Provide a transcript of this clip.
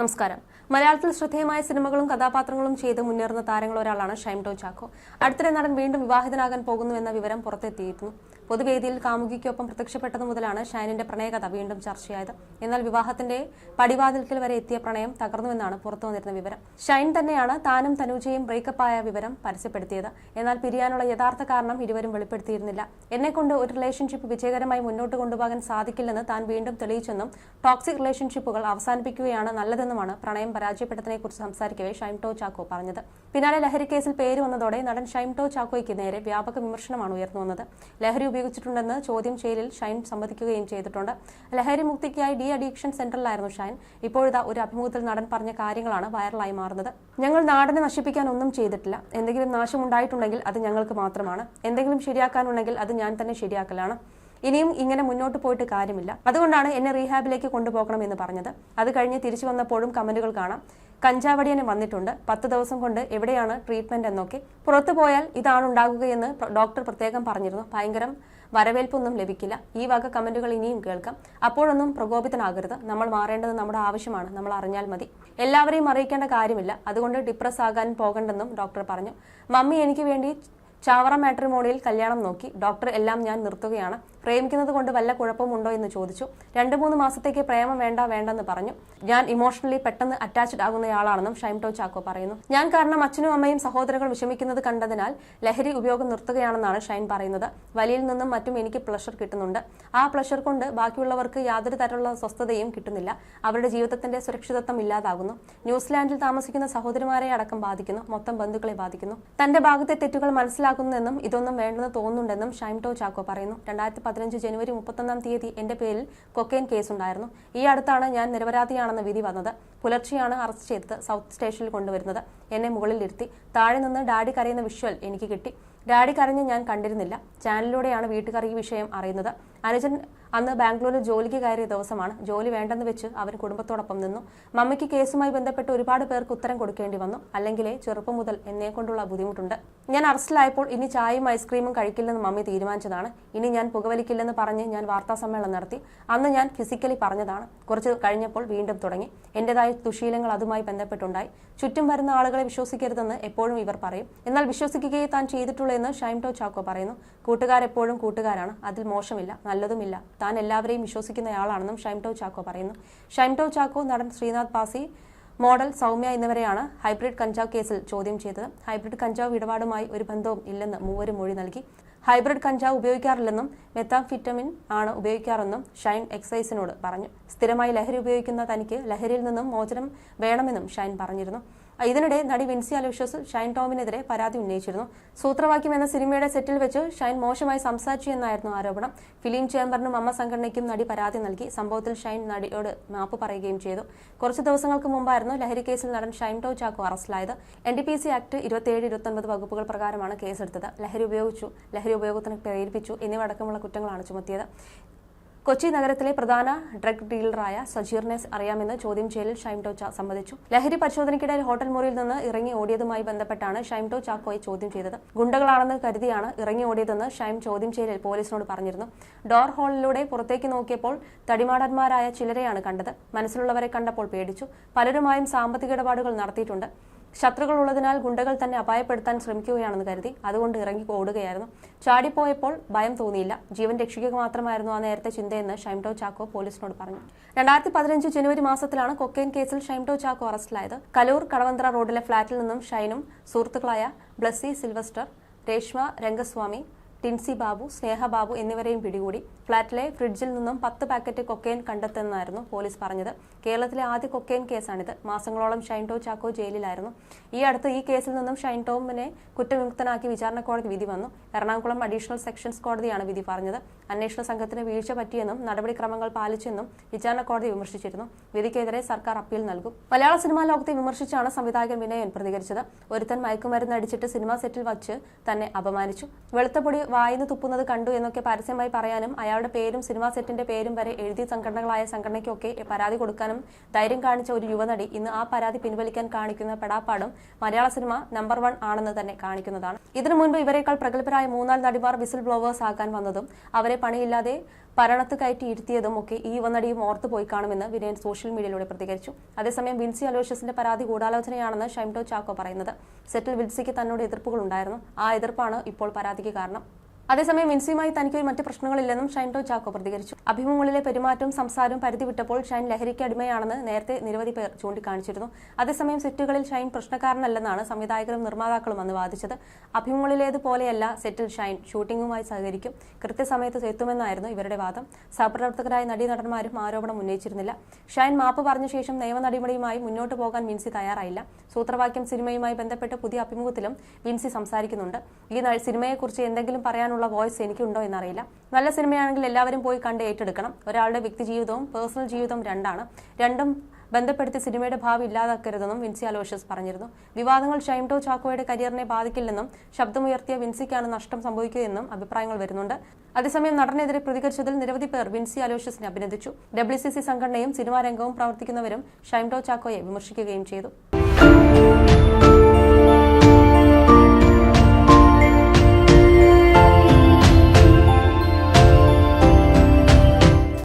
നമസ്കാരം. മലയാളത്തിൽ ശ്രദ്ധേയമായ സിനിമകളും കഥാപാത്രങ്ങളും ചെയ്ത് മുന്നേറുന്ന താരങ്ങൾ ഒരാളാണ് ഷൈം ടോ ചാക്കോ അടുത്തിടെ നടൻ വീണ്ടും വിവാഹിതനാകാൻ പോകുന്നുവെന്ന വിവരം പുറത്തെത്തിയിരുന്നു. പൊതുവേദിയിൽ കാമുകിക്കൊപ്പം പ്രത്യക്ഷപ്പെട്ടതു മുതലാണ് ഷൈനിന്റെ പ്രണയകഥ വീണ്ടും ചർച്ചയായത്. എന്നാൽ വിവാഹത്തിന്റെ പടിവാതിൽക്കൽ വരെ എത്തിയ പ്രണയം തകർന്നുവെന്നാണ് പുറത്തു വന്നിരുന്ന വിവരം. ഷൈൻ തന്നെയാണ് താനും തനൂജയും ബ്രേക്കപ്പായ വിവരം പരസ്യപ്പെടുത്തിയത്. എന്നാൽ പിരിയാനുള്ള യഥാർത്ഥ കാരണം ഇരുവരും വെളിപ്പെടുത്തിയിരുന്നില്ല. എന്നെക്കൊണ്ട് ഒരു റിലേഷൻഷിപ്പ് വിജയകരമായി മുന്നോട്ട് കൊണ്ടുപോകാൻ സാധിക്കില്ലെന്ന് താൻ വീണ്ടും തെളിയിച്ചെന്നും ടോക്സിക് റിലേഷൻഷിപ്പുകൾ അവസാനിപ്പിക്കുകയാണ് നല്ലതെന്നുമാണ് പ്രണയം പരാജയപ്പെട്ടതിനെക്കുറിച്ച് സംസാരിക്കവേ ഷൈം ടോ ചാക്കോ പറഞ്ഞത്. പിന്നാലെ ലഹരി കേസിൽ പേര് വന്നതോടെ നടൻ ഷൈം ടോ ചാക്കോയ്ക്ക് നേരെ വ്യാപക വിമർശനമാണ് ഉയർന്നു വന്നത്. ലഹരി ഉപയോഗിച്ചിട്ടുണ്ടെന്ന് ചോദ്യം ചെയ്യലിൽ ഷൈൻ സമ്മതിക്കുകയും ചെയ്തിട്ടുണ്ട്. ലഹരി മുക്തിക്കായി ഡി അഡിക്ഷൻ സെന്ററിലായിരുന്നു ഷൈൻ. ഇപ്പോഴിതാ ഒരു അഭിമുഖത്തിൽ നടൻ പറഞ്ഞ കാര്യങ്ങളാണ് വൈറലായി മാറുന്നത്. ഞങ്ങൾ നാടിനെ നശിപ്പിക്കാൻ ഒന്നും ചെയ്തിട്ടില്ല. എന്തെങ്കിലും നാശമുണ്ടായിട്ടുണ്ടെങ്കിൽ അത് ഞങ്ങൾക്ക് മാത്രമാണ്. എന്തെങ്കിലും ശരിയാക്കാനുണ്ടെങ്കിൽ അത് ഞാൻ തന്നെ ശരിയാക്കലാണ്. ഇനിയും ഇങ്ങനെ മുന്നോട്ട് പോയിട്ട് കാര്യമില്ല. അതുകൊണ്ടാണ് എന്നെ റീഹാബിലേക്ക് കൊണ്ടുപോകണം എന്ന് പറഞ്ഞത്. അത് കഴിഞ്ഞ് തിരിച്ചു വന്നപ്പോഴും കമന്റുകൾ കാണാം. കഞ്ചാവടിയനെ വന്നിട്ടുണ്ട്. പത്ത് ദിവസം കൊണ്ട് എവിടെയാണ് ട്രീറ്റ്മെന്റ് എന്നൊക്കെ. പുറത്തു പോയാൽ ഇതാണ് ഉണ്ടാകുകയെന്ന് ഡോക്ടർ പ്രത്യേകം പറഞ്ഞിരുന്നു. ഭയങ്കരം വരവേൽപ്പൊന്നും ലഭിക്കില്ല. ഈ വക കമന്റുകൾ ഇനിയും കേൾക്കാം. അപ്പോഴൊന്നും പ്രകോപിതനാകരുത്. നമ്മൾ മാറേണ്ടത് നമ്മുടെ ആവശ്യമാണ്. നമ്മൾ അറിഞ്ഞാൽ മതി. എല്ലാവരെയും അറിയിക്കേണ്ട കാര്യമില്ല. അതുകൊണ്ട് ഡിപ്രസ് ആകാൻ പോകണ്ടെന്നും ഡോക്ടർ പറഞ്ഞു. മമ്മി എനിക്ക് വേണ്ടി ചാവറ മാട്രിമോണിയിൽ കല്യാണം നോക്കി. ഡോക്ടർ എല്ലാം ഞാൻ നിർത്തുകയാണ്. പ്രേമിക്കുന്നത് കൊണ്ട് വല്ല കുഴപ്പമുണ്ടോ എന്ന് ചോദിച്ചു. രണ്ട് മൂന്ന് മാസത്തേക്ക് പ്രേമം വേണ്ട വേണ്ടെന്ന് പറഞ്ഞു. ഞാൻ ഇമോഷണലി പെട്ടെന്ന് അറ്റാച്ച്ഡ് ആകുന്നയാളാണെന്നും ഷൈം ടോ ചാക്കോ പറയുന്നു. ഞാൻ കാരണം അച്ഛനും അമ്മയും സഹോദരങ്ങൾ വിഷമിക്കുന്നത് കണ്ടതിനാൽ ലഹരി ഉപയോഗം നിർത്തുകയാണെന്നാണ് ഷൈൻ പറയുന്നത്. വലിയിൽ നിന്നും മറ്റും എനിക്ക് പ്ലഷർ കിട്ടുന്നുണ്ട്. ആ പ്ലഷർ കൊണ്ട് ബാക്കിയുള്ളവർക്ക് യാതൊരു തരമുള്ള സ്വസ്ഥതയും കിട്ടുന്നില്ല. അവരുടെ ജീവിതത്തിന്റെ സുരക്ഷിതത്വം ഇല്ലാതാകുന്നു. ന്യൂസിലാൻഡിൽ താമസിക്കുന്ന സഹോദരിമാരെ അടക്കം ബാധിക്കുന്നു. മൊത്തം ബന്ധുക്കളെ ബാധിക്കുന്നു. തന്റെ ഭാഗത്തെ തെറ്റുകൾ മനസ്സിലാക്കുന്നെന്നും ഇതൊന്നും വേണ്ടെന്ന് തോന്നുന്നുണ്ടെന്നും ഷൈം ടോ ചാക്കോ പറയുന്നു. രണ്ടായിരത്തി പതിനഞ്ച് ജനുവരി മുപ്പത്തൊന്നാം തീയതി എന്റെ പേരിൽ കൊക്കെയിൻ കേസുണ്ടായിരുന്നു. ഈ അടുത്താണ് ഞാൻ നിരപരാധിയാണെന്ന് വിധി വന്നത്. പുലർച്ചെയാണ് അറസ്റ്റ് ചെയ്തത്. സൗത്ത് സ്റ്റേഷനിൽ കൊണ്ടുവരുന്നത്. എന്നെ മുകളിലിരുത്തി. താഴെ നിന്ന് ഡാഡി കരയുന്ന വിഷ്വൽ എനിക്ക് കിട്ടി. ഡാഡി കരഞ്ഞ് ഞാൻ കണ്ടിരുന്നില്ല. ചാനലിലൂടെയാണ് വീട്ടുകാർ ഈ വിഷയം അറിയുന്നത്. അനുജൻ അന്ന് ബാംഗ്ലൂരിൽ ജോലിക്ക് കയറിയ ദിവസമാണ്. ജോലി വേണ്ടെന്ന് വെച്ച് അവൻ കുടുംബത്തോടൊപ്പം നിന്നു. മമ്മിക്ക് കേസുമായി ബന്ധപ്പെട്ട് ഒരുപാട് പേർക്ക് ഉത്തരം കൊടുക്കേണ്ടി വന്നു. അല്ലെങ്കിലേ ചെറുപ്പം മുതൽ എന്നെ കൊണ്ടുള്ള ബുദ്ധിമുട്ടുണ്ട്. ഞാൻ അറസ്റ്റിലായപ്പോൾ ഇനി ചായയും ഐസ്ക്രീമും കഴിക്കില്ലെന്ന് മമ്മി തീരുമാനിച്ചതാണ്. ഇനി ഞാൻ പുകവലിക്കില്ലെന്ന് പറഞ്ഞ് ഞാൻ വാർത്താ സമ്മേളനം നടത്തി. അന്ന് ഞാൻ ഫിസിക്കലി പറഞ്ഞതാണ്. കുറച്ച് കഴിഞ്ഞപ്പോൾ വീണ്ടും തുടങ്ങി. എന്റേതായ ദുശീലങ്ങൾ അതുമായി ബന്ധപ്പെട്ടുണ്ടായി. ചുറ്റും വരുന്ന ആളുകളെ വിശ്വസിക്കരുതെന്ന് എപ്പോഴും ഇവർ പറയും. എന്നാൽ വിശ്വസിക്കുകയെ താൻ ചെയ്തിട്ടുള്ളൂ എന്ന് ഷൈം ടോ ചാക്കോ പറയുന്നു. കൂട്ടുകാരെപ്പോഴും കൂട്ടുകാരാണ്. അതിൽ മോശമില്ല നല്ലതുമില്ല. താൻ എല്ലാവരെയും വിശ്വസിക്കുന്നയാളാണെന്നും ഷൈം ടോ ചാക്കോ പറയുന്നു. ഷൈം ടോ ചാക്കോ നടൻ ശ്രീനാഥ് പാസി മോഡൽ സൗമ്യ എന്നിവരെയാണ് ഹൈബ്രിഡ് കഞ്ചാവ് കേസിൽ ചോദ്യം ചെയ്തത്. ഹൈബ്രിഡ് കഞ്ചാവ് ഇടപാടുമായി ഒരു ബന്ധവും ഇല്ലെന്ന് മൂവരും മൊഴി നൽകി. ഹൈബ്രിഡ് കഞ്ചാവ് ഉപയോഗിക്കാറില്ലെന്നും മെത്താംഫിറ്റമിൻ ആണ് ഉപയോഗിക്കാറെന്നും ഷൈൻ എക്സൈസിനോട് പറഞ്ഞു. സ്ഥിരമായി ലഹരി ഉപയോഗിക്കുന്ന തനിക്ക് ലഹരിയിൽ നിന്നും മോചനം വേണമെന്നും ഷൈൻ പറഞ്ഞിരുന്നു. ഇതിനിടെ നടി വിൻസി അലോഷ്യസ് ഷൈൻ ടോമിനെതിരെ പരാതി ഉന്നയിച്ചിരുന്നു. സൂത്രവാക്യം എന്ന സിനിമയുടെ സെറ്റിൽ വെച്ച് ഷൈൻ മോശമായി സംസാരിച്ചു എന്നായിരുന്നു ആരോപണം. ഫിലിം ചേംബറിനും അമ്മ സംഘടനയ്ക്കും നടി പരാതി നൽകി. സംഭവത്തിൽ ഷൈൻ നടിയോട് മാപ്പ് പറയുകയും ചെയ്തു. കുറച്ച് ദിവസങ്ങൾക്ക് മുമ്പായിരുന്നു ലഹരി കേസിൽ നടൻ ഷൈൻ ടോ ചാക്കോ അറസ്റ്റിലായത്. N D P C act ഇരുപത്തിയേഴ് ഇരുപത്തൊൻപത് വകുപ്പുകൾ പ്രകാരമാണ് കേസെടുത്തത്. ലഹരി ഉപയോഗിച്ചു ലഹരി ഉപയോഗത്തിന് പ്രേരിപ്പിച്ചു എന്നിവ അടക്കമുള്ള കുറ്റങ്ങളാണ് ചുമത്തിയത്. കൊച്ചി നഗരത്തിലെ പ്രധാന ഡ്രഗ് ഡീലറായ സജീറിനെ അറിയാമെന്ന് ചോദ്യം ചെയ്യലിൽ ഷൈം ടോ ചാ സമ്മതിച്ചു. ലഹരി പരിശോധനയ്ക്കിടെ ഹോട്ടൽ മുറിയിൽ നിന്ന് ഇറങ്ങി ഓടിയതുമായി ബന്ധപ്പെട്ടാണ് ഷൈം ടോ ചാക്കോയെ ചോദ്യം ചെയ്തത്. ഗുണ്ടകളാണെന്ന് കരുതിയാണ് ഇറങ്ങി ഓടിയതെന്ന് ഷൈം ചോദ്യം ചെയ്യലിൽ പോലീസിനോട് പറഞ്ഞിരുന്നു. ഡോർ ഹോളിലൂടെ പുറത്തേക്ക് നോക്കിയപ്പോൾ തടിമാടന്മാരായ ചിലരെയാണ് കണ്ടത്. മനസ്സിലുള്ളവരെ കണ്ടപ്പോൾ പേടിച്ചു. പലരുമായും സാമ്പത്തിക ഇടപാടുകൾ നടത്തിയിട്ടുണ്ട്. ശത്രുക്കൾ ഉള്ളതിനാൽ ഗുണ്ടകൾ തന്നെ അപായപ്പെടുത്താൻ ശ്രമിക്കുകയാണെന്ന് കരുതി അതുകൊണ്ട് ഇറങ്ങി ഓടുകയായിരുന്നു. ചാടിപ്പോയപ്പോൾ ഭയം തോന്നിയില്ല. ജീവൻ രക്ഷിക്കുക മാത്രമായിരുന്നു ആ നേരത്തെ ചിന്തയെന്ന് ഷൈംടോ ചാക്കോ പോലീസിനോട് പറഞ്ഞു. രണ്ടായിരത്തി പതിനഞ്ച് ജനുവരി മാസത്തിലാണ് കൊക്കൈൻ കേസിൽ ഷൈംടോ ചാക്കോ അറസ്റ്റിലായത്. കലൂർ കടവന്ത്ര റോഡിലെ ഫ്ളാറ്റിൽ നിന്നും ഷൈനും സുഹൃത്തുക്കളായ ബ്ലസ്സി സിൽവസ്റ്റർ രേഷ്മ രംഗസ്വാമി ടിൻസി ബാബു സ്നേഹ ബാബു എന്നിവരെയും പിടികൂടി ഫ്ളാറ്റിലെ ഫ്രിഡ്ജിൽ നിന്നും പത്ത് പാക്കറ്റ് കൊക്കൈൻ കണ്ടെത്തുന്നതായിരുന്നു പോലീസ് പറഞ്ഞത്. കേരളത്തിലെ ആദ്യ കൊക്കൈൻ കേസാണിത്. മാസങ്ങളോളം ഷൈൻടോ ചാക്കോ ജയിലിലായിരുന്നു. ഈ അടുത്ത് ഈ കേസിൽ നിന്നും ഷൈൻ ടോമിനെ കുറ്റവിമുക്തനാക്കി വിചാരണ കോടതി വിധി വന്നു. എറണാകുളം അഡീഷണൽ സെക്ഷൻസ് കോടതിയാണ് വിധി പറഞ്ഞത്. അന്വേഷണ സംഘത്തിന് വീഴ്ച പറ്റിയെന്നും നടപടിക്രമങ്ങൾ പാലിച്ചെന്നും വിചാരണ കോടതി വിമർശിച്ചിരുന്നു. വിധിക്കെതിരെ സർക്കാർ അപ്പീൽ നൽകും. മലയാള സിനിമാ ലോകത്തെ വിമർശിച്ചാണ് സംവിധായകൻ വിനയൻ പ്രതികരിച്ചത്. ഒരുത്തൻ മയക്കുമരുന്ന് അടിച്ചിട്ട് സിനിമാ സെറ്റിൽ വച്ച് തന്നെ അപമാനിച്ചു. വെളുത്തപ്പൊടി വായിന്ന് തുപ്പുന്നത് കണ്ടു എന്നൊക്കെ പരസ്യമായി പറയാനും അയാളുടെ പേരും സിനിമാ സെറ്റിന്റെ പേരും വരെ എഴുതി സംഘടനകളായ സംഘടനയ്ക്കൊക്കെ പരാതി കൊടുക്കാനും ധൈര്യം കാണിച്ച ഒരു യുവനടി ഇന്ന് ആ പരാതി പിൻവലിക്കാൻ കാണിക്കുന്ന പെടാപ്പാടും മലയാള സിനിമ നമ്പർ വൺ ആണെന്ന് തന്നെ കാണിക്കുന്നതാണ്. ഇതിനു മുൻപ് ഇവരെക്കാൾ പ്രഗത്ഭരായ മൂന്നാൽ നടിമാർ വിസിൽ ബ്ലോവേഴ്സ് ആകാൻ വന്നതും അവരെ പണിയില്ലാതെ പരണത്ത് കയറ്റി ഇരുത്തിയതും ഒക്കെ ഈ യുവനടിയും ഓർത്തുപോയി കാണുമെന്ന് വിനയൻ സോഷ്യൽ മീഡിയയിലൂടെ പ്രതികരിച്ചു. അതേസമയം വിൻസി അലോഷ്യസിന്റെ പരാതി ഗൂഢാലോചനയാണെന്ന് ഷൈംടോ ചാക്കോ പറയുന്നത്. സെറ്റിൽ വിൻസിക്ക് തന്നോട് എതിർപ്പുകൾ ഉണ്ടായിരുന്നു ആ എതിർപ്പാണ് ഇപ്പോൾ പരാതിക്ക് കാരണം. അതേസമയം മിൻസിയുമായി തനിക്ക് മറ്റ് പ്രശ്നങ്ങളില്ലെന്നും ഷൈൻ ടോ ചാക്കോ പ്രതികരിച്ചു. അഭിമുഖങ്ങളിലെ പെരുമാറ്റവും സംസാരവും പരിധി വിട്ടപ്പോൾ ഷൈൻ ലഹരിക്ക് അടിമയാണെന്ന് നേരത്തെ നിരവധി പേർ ചൂണ്ടിക്കാണിച്ചിരുന്നു. അതേസമയം സെറ്റുകളിൽ ഷൈൻ പ്രശ്നക്കാരനല്ലെന്നാണ് സംവിധായകരും നിർമ്മാതാക്കളും അന്ന് വാദിച്ചത്. അഭിമുഖങ്ങളിലേതുപോലെയല്ല സെറ്റിൽ ഷൈൻ ഷൂട്ടിംഗുമായി സഹകരിക്കും. കൃത്യസമയത്ത് എത്തുമെന്നായിരുന്നു ഇവരുടെ വാദം. സഹപ്രവർത്തകരായ നടീനടന്മാരും ആരോപണം ഉന്നയിച്ചിരുന്നില്ല. ഷൈൻ മാപ്പ് പറഞ്ഞ ശേഷം നിയമനടിപടിയുമായി മുന്നോട്ട് പോകാൻ വിൻസി തയ്യാറായില്ല. സൂത്രവാക്യം സിനിമയുമായി ബന്ധപ്പെട്ട് പുതിയ അഭിമുഖത്തിലും വിൻസി സംസാരിക്കുന്നുണ്ട്. ഈ സിനിമയെക്കുറിച്ച് എന്തെങ്കിലും പറയാനുള്ള വോയിസ് എനിക്കുണ്ടോ എന്നറിയില്ല. നല്ല സിനിമയാണെങ്കിൽ എല്ലാവരും പോയി കണ്ട് ഏറ്റെടുക്കണം. ഒരാളുടെ വ്യക്തി ജീവിതവും പേഴ്സണൽ ജീവിതവും രണ്ടാണ്. രണ്ടും ബന്ധപ്പെടുത്തി സിനിമയുടെ ഭാവി ഇല്ലാതാക്കരുതെന്നും വിൻസി അലോഷ്യസ് പറഞ്ഞിരുന്നു. വിവാദങ്ങൾ ഷൈംടോ ചാക്കോയുടെ കരിയറിനെ ബാധിക്കില്ലെന്നും ശബ്ദമുയർത്തിയ വിൻസിക്കാണ് നഷ്ടം സംഭവിക്കുകയെന്നും അഭിപ്രായങ്ങൾ വരുന്നുണ്ട്. അതേസമയം നടനെതിരെ പ്രതികരിച്ചതിൽ നിരവധി പേർ വിൻസി അലോഷ്യസിനെ അഭിനന്ദിച്ചു. ഡബ്ല്യു സി സി സംഘടനയും സിനിമാ രംഗവും പ്രവർത്തിക്കുന്നവരും ഷൈംടോ ചാക്കോയെ വിമർശിക്കുകയും ചെയ്തു.